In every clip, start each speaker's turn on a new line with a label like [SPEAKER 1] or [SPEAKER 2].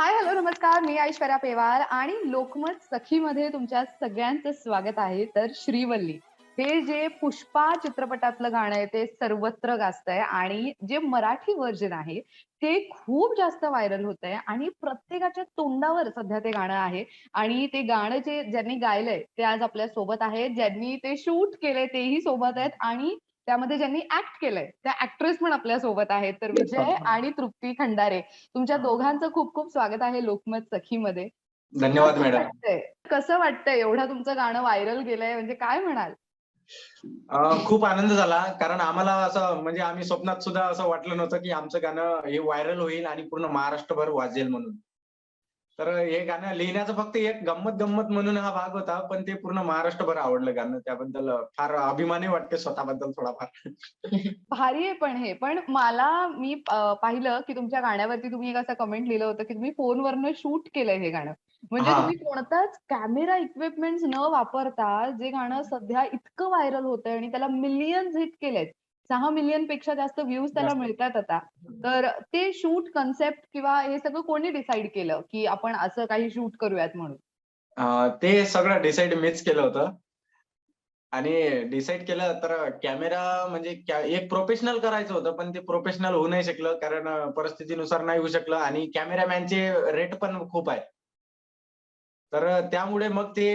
[SPEAKER 1] Hi hello नमस्कार. मी ऐश्वर्या पेवार आणि लोकमत सखीमध्ये तुमच्या सगळ्यांचं स्वागत आहे. तर श्रीवल्ली हे जे पुष्पा चित्रपटातलं गाणं आहे ते सर्वत्र गाजतंय आणि जे मराठी व्हर्जन आहे ते खूप जास्त व्हायरल होत आहे आणि प्रत्येकाच्या तोंडावर सध्या ते गाणं आहे आणि ते गाणं जे ज्यांनी गायलंय ते आज आपल्यासोबत आहेत. ज्यांनी ते शूट केलंय तेही सोबत आहेत आणि त्यामध्ये ज्यांनी ऍक्ट केलंय त्या ऍक्ट्रेस पण आपल्यासोबत आहेत. तर विजय आणि तृप्ती खंडारे तुमच्या दोघांचं खूप खूप स्वागत आहे लोकमत सखीमध्ये.
[SPEAKER 2] धन्यवाद मॅडम.
[SPEAKER 1] कसं वाटतंय? एवढं तुमचं गाणं व्हायरल गेलंय म्हणजे काय म्हणाल?
[SPEAKER 2] खूप आनंद झाला कारण आम्हाला असं म्हणजे आम्ही स्वप्नात सुद्धा असं वाटलं नव्हतं की आमचं गाणं हे व्हायरल होईल आणि पूर्ण महाराष्ट्रभर वाजेल म्हणून. तर हे गाणं लिहिण्याचं फक्त एक गंमत गंमत म्हणून हा भाग होता पण ते पूर्ण महाराष्ट्रभर आवडलं गाणं. त्याबद्दल फार अभिमानही वाटते स्वतःबद्दल थोडाफार.
[SPEAKER 1] भारी आहे पण हे. पण मला मी पाहिलं की तुमच्या गाण्यावरती तुम्ही एक असं कमेंट लिहिलं होतं की तुम्ही फोनवरनं शूट केलंय हे गाणं. म्हणजे. तुम्ही कोणताच कॅमेरा इक्विपमेंट न वापरता जे गाणं सध्या इतकं व्हायरल होतंय आणि त्याला मिलियन्स हिट केलेत सहा मिलियनपेक्षा जास्त व्ह्यूज त्याला. मिळतात आता. तर ते शूट कन्सेप्ट किंवा हे सगळं कोणी डिसाईड केलं की आपण असं काही शूट करूयात म्हणून?
[SPEAKER 2] ते सगळं डिसाईड मीच केलं होतं. आणि डिसाईड केलं तर कॅमेरा म्हणजे एक प्रोफेशनल करायचं होतं पण ते प्रोफेशनल होऊ नाही शकलं कारण परिस्थितीनुसार नाही होऊ शकलं आणि कॅमेरामॅनचे रेट पण खूप आहे तर त्यामुळे मग ते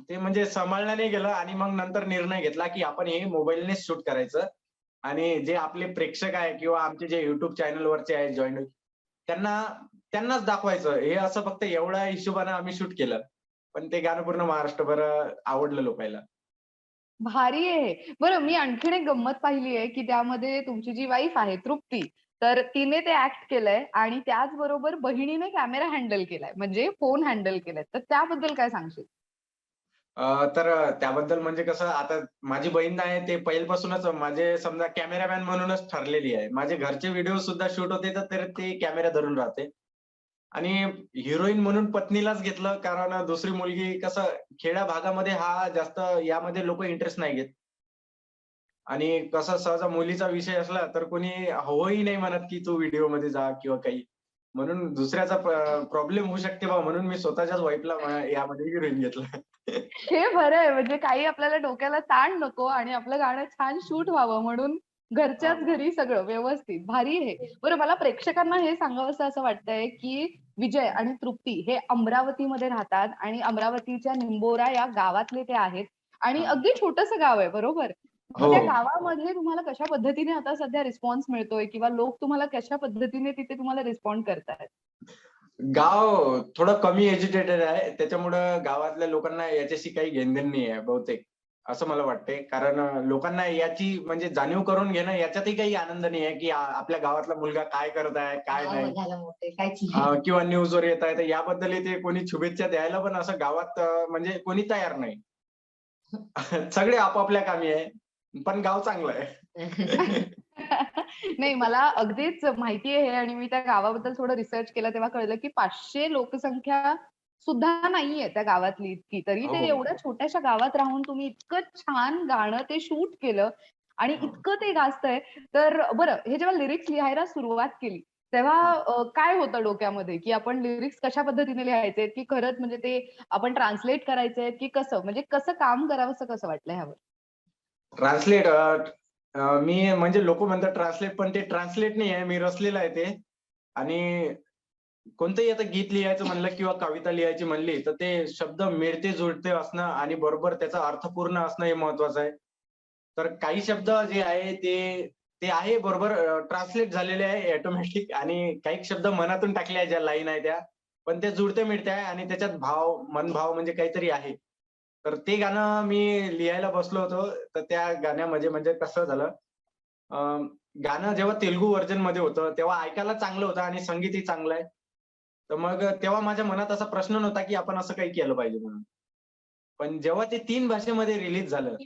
[SPEAKER 2] ते म्हणजे सांभाळलं नाही गेलं आणि मग नंतर निर्णय घेतला की आपण हे मोबाईलनेच शूट करायचं. आणि जे आपले प्रेक्षक आहे किंवा आमचे जे युट्यूब चॅनलवरचे आहे जॉईन त्यांना त्यांनाच दाखवायचं. हे असं फक्त एवढ्या हिशोबाने आम्ही शूट केलं. पण ते गाणं पूर्ण महाराष्ट्रभर आवडलं लोकांना
[SPEAKER 1] भारी आहे. बरं मी आणखीन एक गंमत पाहिली आहे की त्यामध्ये तुमची जी वाईफ आहे तृप्ती तर तिने ते ऍक्ट केलंय आणि त्याचबरोबर बहिणीने कॅमेरा हँडल केलाय. म्हणजे फोन हँडल केलाय. तर त्याबद्दल काय सांगशील?
[SPEAKER 2] तर त्याबद्दल म्हणजे कसं आता माझी बहीण आहे ते पहिल्यापासूनच माझे समजा कॅमेरामॅन म्हणूनच ठरलेली आहे. माझे घरचे व्हिडिओ सुद्धा शूट होते तर ते कॅमेरा धरून राहते. आणि हिरोईन म्हणून पत्नीलाच घेतलं कारण दुसरी मुलगी कसं खेड्या भागामध्ये हा जास्त यामध्ये लोक इंटरेस्ट नाही घेत. आणि कसं सहजा मुलीचा विषय असला तर कोणी होही नाही म्हणत की तू व्हिडिओमध्ये जा किंवा काही. म्हणून दुसऱ्याचा प्रॉब्लेम होऊ शकते बा म्हणून मी स्वतःच्याच वाईफला यामध्ये हिरोईन घेतलं
[SPEAKER 1] हे बरं आहे म्हणजे काही आपल्याला डोक्याला ताण नको आणि आपलं गाणं छान शूट व्हावं म्हणून घरच्याच. घरी सगळं व्यवस्थित भारी आहे बरं मला प्रेक्षकांना हे सांगावंसं असं वाटतंय की विजय आणि तृप्ती हे अमरावतीमध्ये राहतात आणि अमरावतीच्या निंबोरा या गावातले ते आहेत आणि. अगदी छोटस गाव आहे बरोबर
[SPEAKER 2] हो.
[SPEAKER 1] त्या गावामध्ये तुम्हाला कशा पद्धतीने आता सध्या रिस्पॉन्स मिळतोय? किंवा लोक तुम्हाला कशा पद्धतीने तिथे तुम्हाला रिस्पॉन्ड करतायत?
[SPEAKER 2] गाव थोडं कमी एज्युकेटेड आहे. त्याच्यामुळं गावातल्या लोकांना याच्याशी काही घेणदेण नाही आहे बहुतेक असं मला वाटतंय. कारण लोकांना याची म्हणजे जाणीव करून घेणं याच्यातही काही आनंद नाही आहे की आ- आपल्या गावातला मुलगा काय करत आहे काय नाही.
[SPEAKER 3] झालं मोठे काहीच नाही.
[SPEAKER 2] अं, किंवा न्यूजवर येत आहे. तर याबद्दल ते कोणी शुभेच्छा द्यायला पण असं गावात अं, म्हणजे कोणी तयार नाही. सगळे आपापल्या कामी आहे. पण गाव चांगलं आहे.
[SPEAKER 1] नाही मला अगदीच माहिती आहे हे आणि मी त्या गावाबद्दल थोडं रिसर्च केलं तेव्हा कळलं की पाचशे लोकसंख्या सुद्धा नाहीये त्या गावातली इतकी. तरी ते
[SPEAKER 2] हो.
[SPEAKER 1] एवढ्या छोट्याशा गावात राहून तुम्ही इतकं छान गाणं ते शूट केलं आणि
[SPEAKER 2] हो.
[SPEAKER 1] इतकं ते गाजतंय. तर बरं हे जेव्हा लिरिक्स लिहायला सुरुवात केली तेव्हा काय होतं डोक्यामध्ये? की आपण लिरिक्स कशा पद्धतीने लिहायचे की खरंच म्हणजे ते आपण ट्रान्सलेट करायचे की कसं? म्हणजे कसं काम करावं कसं वाटलं ह्यावर?
[SPEAKER 2] ट्रान्सलेट मी म्हणजे लोक म्हणतात ट्रान्सलेट पण ते ट्रान्सलेट नाही आहे. मी रचलेलं आहे ते. आणि कोणतंही आता गीत लिहायचं म्हणलं किंवा कविता लिहायची म्हणली तर ते शब्द मिळते जुळते असणं आणि बरोबर त्याचा अर्थपूर्ण असणं हे महत्वाचं आहे. तर काही शब्द जे आहे ते ते आहे बरोबर ट्रान्सलेट झालेले आहे ऑटोमॅटिक आणि काही शब्द मनातून टाकले आहे ज्या लाईन आहे त्या पण ते जुळते मिळते आहे आणि त्याच्यात भाव मनभाव म्हणजे काहीतरी आहे. तर ते गाणं मी लिहायला बसलो होतो. तर त्या गाण्यामध्ये म्हणजे कसं झालं गाणं जेव्हा तेलुगू व्हर्जनमध्ये होतं तेव्हा ऐकायला चांगलं होतं आणि संगीतही चांगलं आहे. तर मग तेव्हा माझ्या मनात असा प्रश्न नव्हता की आपण असं काही केलं पाहिजे म्हणून. पण जेव्हा ते तीन भाषेमध्ये रिलीज झालं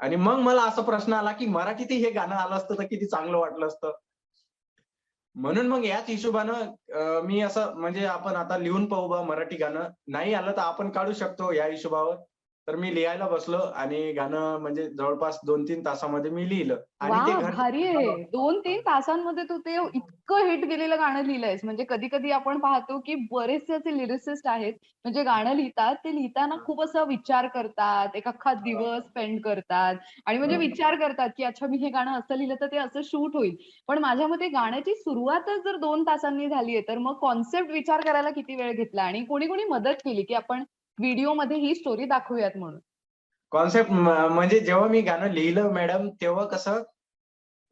[SPEAKER 2] आणि मग मला असा प्रश्न आला की मराठीतही हे गाणं आलं असतं तर किती चांगलं वाटलं असतं. म्हणून मग याच हिशोबानं मी असं म्हणजे आपण आता लिहून पाहू बा मराठी गाणं. नाही आलं तर आपण काढू शकतो या हिशोबावर. तर मी लिहायला बसलो आणि गाणं म्हणजे जवळपास दोन तीन तासामध्ये मी लिहिलं. आणि ते
[SPEAKER 1] वा
[SPEAKER 2] घर
[SPEAKER 1] भारी आहे. दोन तीन तासांमध्ये तू ते इतकं हिट गेलेलं गाणं लिहिलंयस. म्हणजे कधी कधी आपण पाहतो की बरेचसे असे लिरिसिस्ट आहेत म्हणजे गाणं लिहितात ते लिहिताना खूप असं विचार करतात एक अख्खा दिवस स्पेंड करतात आणि म्हणजे. विचार करतात की अच्छा मी हे गाणं असं लिहिलं तर ते असं शूट होईल. पण माझ्या मते गाण्याची सुरुवातच जर दोन तासांनी झालीये तर मग कॉन्सेप्ट विचार करायला किती वेळ घेतला? आणि कोणी कोणी मदत केली की आपण व्हिडिओमध्ये ही स्टोरी दाखवूयात म्हणून.
[SPEAKER 2] कॉन्सेप्ट म्हणजे जेव्हा मी गाणं लिहिलं मॅडम तेव्हा कसं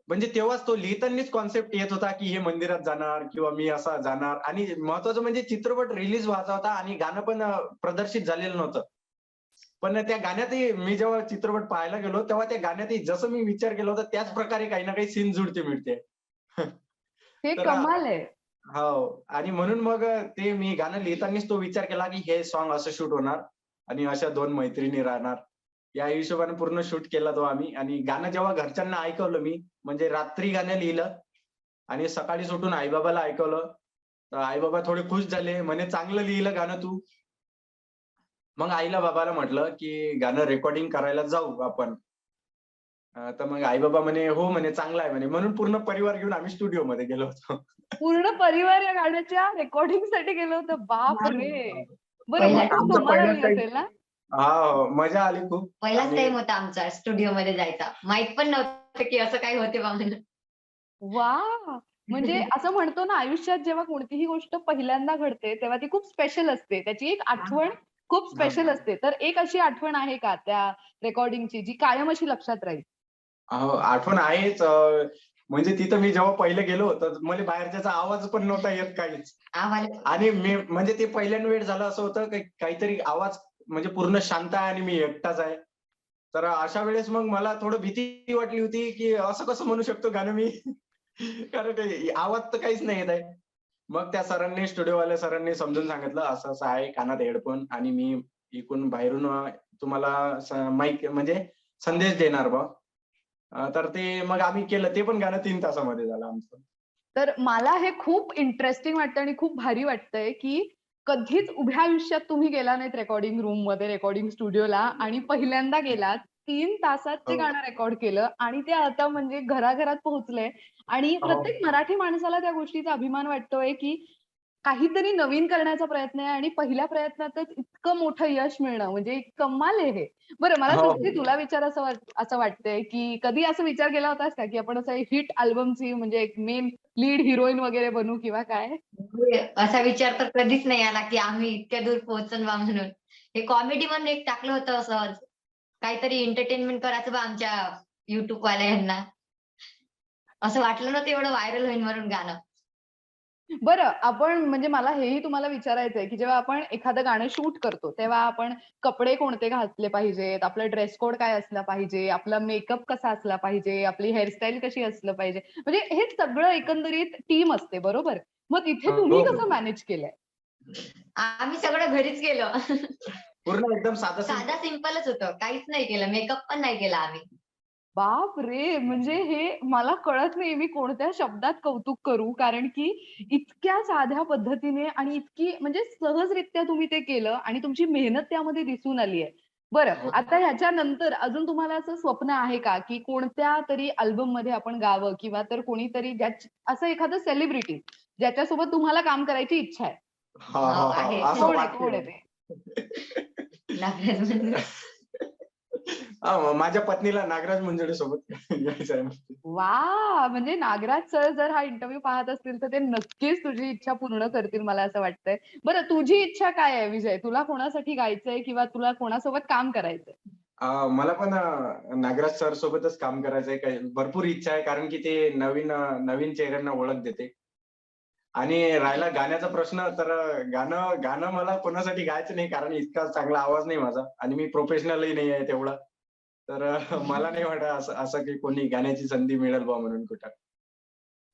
[SPEAKER 2] म्हणजे तेव्हाच तो लिहितानाच कॉन्सेप्ट येत होता की हे मंदिरात जाणार किंवा मी असा जाणार. आणि महत्वाचं म्हणजे चित्रपट रिलीज व्हायचा होता आणि गाणं पण प्रदर्शित झालेलं नव्हतं. पण त्या गाण्यातही मी जेव्हा चित्रपट पाहायला गेलो तेव्हा त्या गाण्यातही जसं मी विचार केला होता त्याच प्रकारे काही ना काही सीन जुळते मिळते.
[SPEAKER 1] हे कमाल आहे.
[SPEAKER 2] हो. आणि म्हणून मग ते मी गाणं लिहितानाच तो विचार केला की हे सॉन्ग असं शूट होणार आणि अशा दोन मैत्रिणी राहणार. या हिशोबाने पूर्ण शूट केला तो आम्ही. आणि गाणं जेव्हा घरच्यांना ऐकवलं मी म्हणजे रात्री गाणं लिहिलं आणि सकाळी सुटून आईबाबाला ऐकवलं तर आईबाबा थोडे खुश झाले. म्हणे चांगलं लिहिलं गाणं तू. मग आईला बाबाला म्हटलं की गाणं रेकॉर्डिंग करायला जाऊ आपण. अं, तर मग आई बाबा म्हणे हो म्हणे चांगलं आहे म्हणे. म्हणून पूर्ण परिवार घेऊन आम्ही स्टुडिओ मध्ये गेलो होतो.
[SPEAKER 1] पूर्ण परिवार या गाण्याच्या रेकॉर्डिंगसाठी गेलो होतं. बाप रे. बरं
[SPEAKER 3] पहिला
[SPEAKER 1] मग
[SPEAKER 2] आमचा
[SPEAKER 1] धमाल
[SPEAKER 2] पहिला
[SPEAKER 1] आली
[SPEAKER 2] time-
[SPEAKER 1] असेल ना?
[SPEAKER 2] हा मजा आली खूप.
[SPEAKER 3] पहिलाच
[SPEAKER 2] आणि-
[SPEAKER 3] टाइम होता आमचा स्टुडिओ मध्ये जायचा. माहीत पण नव्हतं की असं काही होते बा म्हणून.
[SPEAKER 1] वा. म्हणजे असं म्हणतो ना आयुष्यात जेव्हा कोणतीही गोष्ट पहिल्यांदा घडते तेव्हा ती खूप स्पेशल असते. त्याची एक आठवण खूप स्पेशल
[SPEAKER 2] हा.
[SPEAKER 1] असते. तर एक अशी आठवण आहे का त्या रेकॉर्डिंगची जी कायम अशी लक्षात राहील?
[SPEAKER 2] अहो, आठवण आहेच अं, म्हणजे तिथं मी जेव्हा पहिले गेलो तर मला बाहेरच्याचा आवाज पण नव्हता येत काहीच.
[SPEAKER 3] आम्हाला
[SPEAKER 2] आणि मी म्हणजे ते पहिल्यांदा वेळ झालं असं होतं की काहीतरी आवाज म्हणजे पूर्ण शांत आहे आणि मी एकटाच आहे. तर अशा वेळेस मग मला थोडं भीती वाटली होती की असं कसं म्हणू शकतो गाणं मी? कारण ते आवाज तर काहीच नाही येत आहे. मग त्या सरांनी स्टुडिओवाल्या सरांनी समजून सांगितलं असं असं आहे कानात हेडफोन आणि मी इकडून बाहेरून अं, तुम्हाला माईक म्हणजे संदेश देणार बा तर ते मग आम्ही केलं ते पण गाणं तीन तासामध्ये झालं आमचं
[SPEAKER 1] तर मला हे खूप इंटरेस्टिंग वाटतं आणि खूप भारी वाटतंय की कधीच उभ्या आयुष्यात तुम्ही गेला नाहीत रेकॉर्डिंग रूममध्ये रेकॉर्डिंग स्टुडिओला आणि पहिल्यांदा गेलात तीन तासात ते
[SPEAKER 2] हो.
[SPEAKER 1] गाणं रेकॉर्ड केलं आणि ते आता म्हणजे घराघरात पोहोचलंय आणि
[SPEAKER 2] हो.
[SPEAKER 1] प्रत्येक मराठी माणसाला त्या गोष्टीचा अभिमान वाटतोय की काहीतरी नवीन करण्याचा प्रयत्न आहे आणि पहिल्या प्रयत्नातच इतकं मोठं यश मिळणं म्हणजे एक कमाल आहे हे. बरं मला
[SPEAKER 2] हो.
[SPEAKER 1] तुला विचार असं वाट असं वाटतंय की कधी असं विचार केला होतास का की आपण असं हिट अल्बमची म्हणजे एक मेन लीड हिरोईन वगैरे बनू किंवा काय?
[SPEAKER 3] असा विचार तर कधीच नाही आला की आम्ही इतक्या दूर पोहोचन बा म्हणून. हे कॉमेडी म्हणून एक टाकलं होतं असं काहीतरी एंटरटेनमेंट करायचं बा आमच्या युट्यूब वाल्यांना. असं वाटलं नव्हतं एवढं व्हायरल होईल म्हणून गाणं.
[SPEAKER 1] बरं आपण म्हणजे मला हेही तुम्हाला विचारायचंय की जेव्हा आपण एखादं गाणं शूट करतो तेव्हा आपण कपडे कोणते घातले पाहिजेत? आपलं ड्रेस कोड काय असला पाहिजे? आपला मेकअप कसा असला पाहिजे? आपली हेअरस्टाईल कशी असलं पाहिजे? म्हणजे हे सगळं एकंदरीत टीम असते बरोबर? मग तिथे तुम्ही. कसं मॅनेज केलंय?
[SPEAKER 3] आम्ही सगळं घरीच गेलो
[SPEAKER 2] पूर्ण एकदम साधं.
[SPEAKER 3] साधा सिंपलच होतं. काहीच नाही केलं. मेकअप पण नाही केला आम्ही.
[SPEAKER 1] बाप रे! म्हणजे हे मला कळत नाही मी कोणत्या शब्दात कौतुक करू कारण की इतक्या साध्या पद्धतीने आणि इतकी म्हणजे सहजरित्या तुम्ही ते केलं आणि तुमची मेहनत त्यामध्ये दिसून आली आहे. बरं
[SPEAKER 2] हो.
[SPEAKER 1] आता ह्याच्यानंतर अजून तुम्हाला असं स्वप्न आहे का की कोणत्या तरी अल्बममध्ये आपण गावं किंवा तर कोणीतरी असं एखादं सेलिब्रिटी ज्याच्यासोबत तुम्हाला काम करायची इच्छा आहे? कोण. ते?
[SPEAKER 2] माझ्या पत्नीला नागराज मंजुळे सोबत यायचं आहे.
[SPEAKER 1] वा म्हणजे नागराज सर जर हा इंटरव्ह्यू पाहत असतील तर ते नक्कीच तुझी इच्छा पूर्ण करतील मला असं वाटतंय. बरं तुझी इच्छा काय आहे विजय? तुला कोणासाठी गायचंय किंवा तुला कोणासोबत काम करायचंय?
[SPEAKER 2] मला पण नागराज सर सोबतच काम करायचंय. भरपूर इच्छा आहे कारण की ते नवीन नवीन चेहऱ्यांना ओळख देते. आणि राहिला गाण्याचा प्रश्न तर गाणं गाणं मला कोणासाठी गायचं नाही कारण इतका चांगला आवाज नाही माझा. आणि मी प्रोफेशनलही नाही आहे तेवढा. तर मला नाही वाटत असं असं की कोणी गाण्याची संधी मिळेल बा म्हणून कुठं.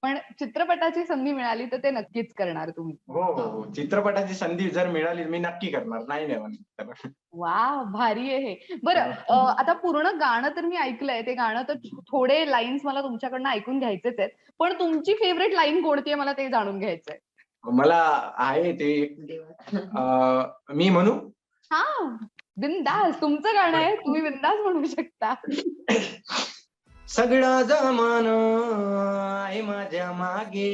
[SPEAKER 1] पण चित्रपटाची संधी मिळाली तर ते नक्कीच करणार तुम्ही.
[SPEAKER 2] हो हो हो. चित्रपटाची संधी जर मिळाली मी नक्की करणार. नाही नाही
[SPEAKER 1] वा भारी आहे हे. बरं आता पूर्ण गाणं तर मी ऐकलंय. ते गाणं तर थोडे लाईन्स मला तुमच्याकडनं ऐकून घ्यायचेच आहेत. पण तुमची फेवरेट लाईन कोणती आहे मला ते जाणून घ्यायचंय.
[SPEAKER 2] मला आहे ते मी म्हणू?
[SPEAKER 1] हा. बिंदास तुमचं गाणं आहे तुम्ही बिंदास म्हणू शकता.
[SPEAKER 2] सगळा जमान आहे माझ्या मागे.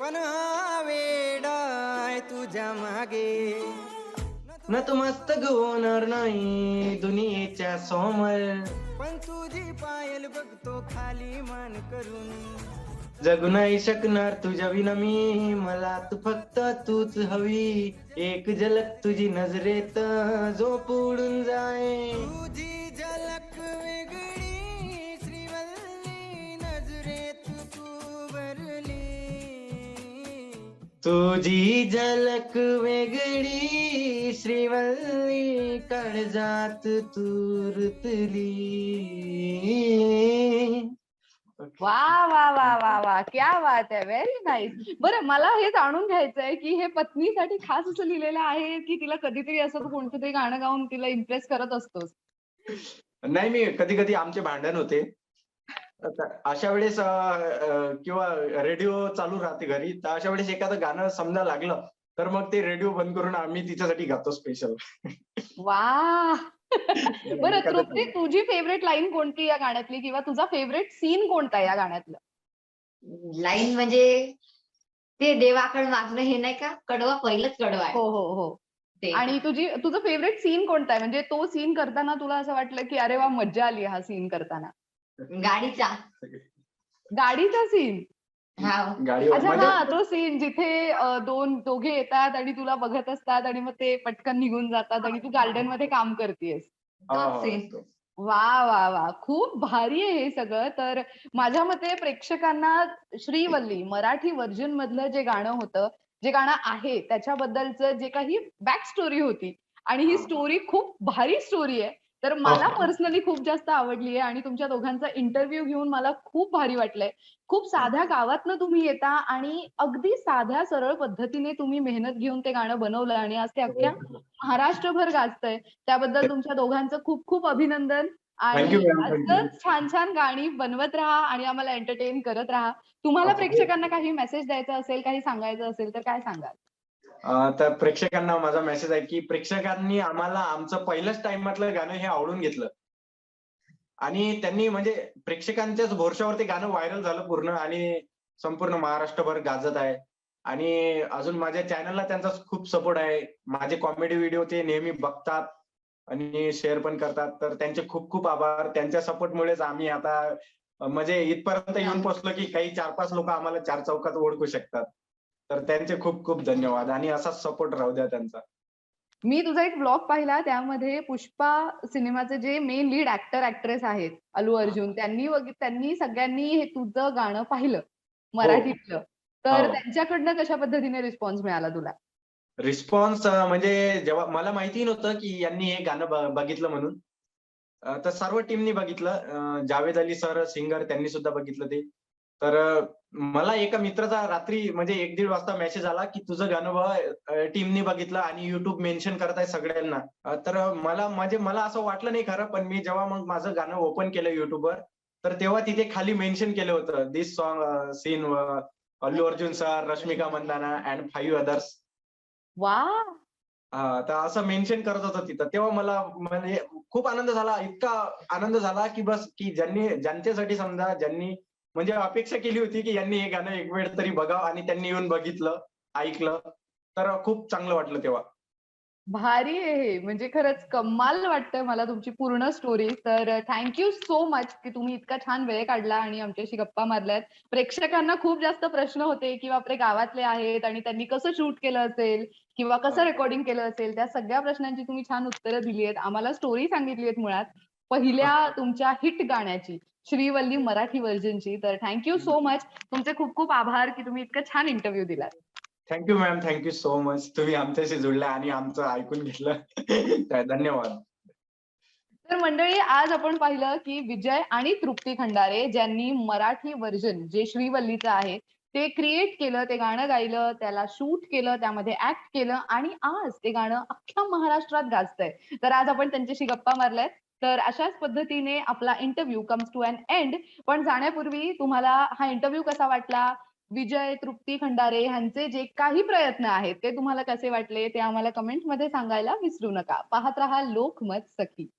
[SPEAKER 4] पण हा वेडाय तुझ्या मागे.
[SPEAKER 2] नतमस्तक होणार नाही दुनियेच्या समोर
[SPEAKER 4] पण तुझी पायल बघतो खाली मान करून.
[SPEAKER 2] जगू नाही शकणार तुझ्या विना मी. मला तू फक्त तूच हवी. एक झलक तुझी नजरेत झोप उडून जाय.
[SPEAKER 4] तुझी झलक वेगळी श्रीवल्ली नजरेत तू भरली.
[SPEAKER 2] तुझी झलक वेगळी श्रीवल्ली काळजात तुरतली
[SPEAKER 1] वा वा वा वा वा. क्या बात आहे. व्हेरी नाईस बरं मला हे जाणून घ्यायचंय की हे पत्नीसाठी खास असं लिहिलेलं आहे की तिला कधीतरी असं कोणतं तरी गाणं गाऊन तिला इम्प्रेस करत असतोस?
[SPEAKER 2] नाही मी कधी कधी आमचे भांडण होते. अशा वेळेस किंवा रेडिओ चालू राहते घरी तर अशा वेळेस एखादं गाणं समजा लागलं तर मग ते रेडिओ बंद करून आम्ही तिच्यासाठी गातो स्पेशल
[SPEAKER 1] वा. बरं तृप्ती तुझी फेवरेट लाईन कोणती या गाण्यातली? किंवा तुझा फेवरेट सीन कोणता या गाण्यातलं?
[SPEAKER 3] लाईन म्हणजे ते देवाकडे मागणं हे नाही का? कडवा पहिलंच कडवा आहे.
[SPEAKER 1] हो हो हो.
[SPEAKER 3] ते.
[SPEAKER 1] आणि तुझी तुझं फेवरेट सीन कोणता आहे? म्हणजे तो सीन करताना तुला असं वाटलं की अरे वा मज्जा आली हा सीन करताना.
[SPEAKER 3] गाडीचा.
[SPEAKER 1] गाडीचा सीन
[SPEAKER 3] हा.
[SPEAKER 1] अच्छा
[SPEAKER 2] म्हणजे
[SPEAKER 1] हा तो सीन जिथे दोन दोघे येतात आणि तुला बघत असतात आणि मग ते पटकन निघून जातात आणि तू गार्डनमध्ये काम करतेस. वा वा वा. खूप भारी आहे हे सगळं. तर माझ्या मते प्रेक्षकांना श्रीवल्ली मराठी व्हर्जन मधलं जे गाणं होतं जे गाणं आहे त्याच्याबद्दलचं जे काही बॅक स्टोरी होती आणि ही
[SPEAKER 2] हा.
[SPEAKER 1] स्टोरी खूप भारी स्टोरी आहे. तर मला
[SPEAKER 2] हो.
[SPEAKER 1] पर्सनली खूप जास्त आवडली आहे आणि तुमच्या दोघांचा इंटरव्ह्यू घेऊन मला खूप भारी वाटलंय खूप साध्या गावातनं तुम्ही येता आणि अगदी साध्या सरळ पद्धतीने तुम्ही मेहनत घेऊन ते गाणं बनवलं आणि आज ते अख्ख्या महाराष्ट्रभर गाजतंय त्याबद्दल तुमच्या दोघांचं खूप खूप अभिनंदन आणि. असंच छान छान गाणी बनवत राहा आणि आम्हाला एंटरटेन करत राहा तुम्हाला. प्रेक्षकांना काही मेसेज द्यायचा असेल काही सांगायचं असेल तर काय सांगाल
[SPEAKER 2] तर प्रेक्षकांना माझा मेसेज आहे की प्रेक्षकांनी आम्हाला आमचं पहिल्याच टाइमातलं गाणं हे आवडून घेतलं. आणि त्यांनी म्हणजे प्रेक्षकांच्याच भरोशावर ते गाणं व्हायरल झालं पूर्ण आणि संपूर्ण महाराष्ट्रभर गाजत आहे. आणि अजून माझ्या चॅनलला त्यांचा खूप सपोर्ट आहे. माझे कॉमेडी व्हिडिओ ते नेहमी बघतात आणि शेअर पण करतात. तर त्यांचे खूप खूप आभार. त्यांच्या सपोर्टमुळेच आम्ही आता म्हणजे इथपर्यंत येऊन पोहोचलो की काही चार पाच लोक आम्हाला चार चौकात ओळखू शकतात. तर त्यांचे खूप खूप धन्यवाद. आणि असाच सपोर्ट राहू द्या त्यांचा.
[SPEAKER 1] मी तुझा एक ब्लॉग पाहिला त्यामध्ये पुष्पा सिनेमाचे जे मेन लीड ऍक्टर ऍक्ट्रेस आहेत अलू अर्जुन त्यांनी त्यांनी सगळ्यांनी हे तुझं गाणं पाहिलं मराठीतलं. तर
[SPEAKER 2] हो.
[SPEAKER 1] त्यांच्याकडनं कशा पद्धतीने रिस्पॉन्स मिळाला तुला?
[SPEAKER 2] रिस्पॉन्स म्हणजे जेव्हा मला माहिती नव्हतं की यांनी हे गाणं बघितलं म्हणून. तर सर्व टीमनी बघितलं. जावेद अली सर सिंगर त्यांनी सुद्धा बघितलं ते. तर मला एका मित्राचा रात्री म्हणजे एक दीड वाजता मेसेज आला की तुझं गाणं टीमनी बघितलं आणि युट्यूब मेन्शन करत आहे सगळ्यांना. तर मला म्हणजे मला असं वाटलं नाही खरं पण मी जेव्हा मग माझं गाणं ओपन केलं युट्यूबवर तर तेव्हा तिथे खाली मेन्शन केलं होतं this song scene Allu Arjun sir Rashmika Mandanna and five others
[SPEAKER 1] वा
[SPEAKER 2] तर असं मेन्शन करत होतं तिथं. तेव्हा मला म्हणजे खूप आनंद झाला इतका आनंद झाला की बस की ज्यांनी ज्यांच्यासाठी समजा ज्यांनी म्हणजे अपेक्षा केली होती की यांनी हे गाणं एक वेळ तरी बघावं आणि त्यांनी येऊन बघितलं ऐकलं. तर खूप चांगलं वाटलं तेव्हा.
[SPEAKER 1] भारी आहे हे. म्हणजे खरंच कमाल वाटतंय मला तुमची पूर्ण स्टोरी तर थँक्यू सो मच की तुम्ही इतका छान वेळ काढला आणि आमच्याशी गप्पा मारल्यात. प्रेक्षकांना खूप जास्त प्रश्न होते की बापरे गावातले आहेत आणि त्यांनी कसं शूट केलं असेल किंवा कसं रेकॉर्डिंग केलं असेल त्या सगळ्या प्रश्नांची तुम्ही छान उत्तरं दिली आहेत आम्हाला स्टोरी सांगितली आहेत मुळात. पहिल्या तुमच्या हिट गाण्याची. श्रीवल्ली मराठी व्हर्जनची तर थँक्यू सो मच तुमचे खूप खूप आभार की तुम्ही इतकं छान इंटरव्ह्यू दिलात.
[SPEAKER 2] Thank you ma'am thank you so much तुम्ही आमच्याशी जुळल्या आणि आमचं ऐकून घेतलं. धन्यवाद.
[SPEAKER 1] तर मंडळी आज आपण पाहिलं की विजय आणि तृप्ती खंडारे ज्यांनी मराठी व्हर्जन जे श्रीवल्लीचं आहे ते क्रिएट केलं ते गाणं गायलं त्याला शूट केलं त्यामध्ये ऍक्ट केलं आणि आज ते गाणं अख्ख्या महाराष्ट्रात गाजतंय. तर आज आपण त्यांच्याशी गप्पा मारल्यात. तर अशाच पद्धतीने आपला interview comes to an end पण जाण्यापूर्वी तुम्हाला हा इंटरव्ह्यू कसा वाटला? विजय तृप्ती खंडारे यांचे जे काही प्रयत्न आहेत ते तुम्हाला कसे वाटले? ते आम्हाला कमेंटमध्ये सांगायला विसरू नका. पाहत रहा लोकमत सखी.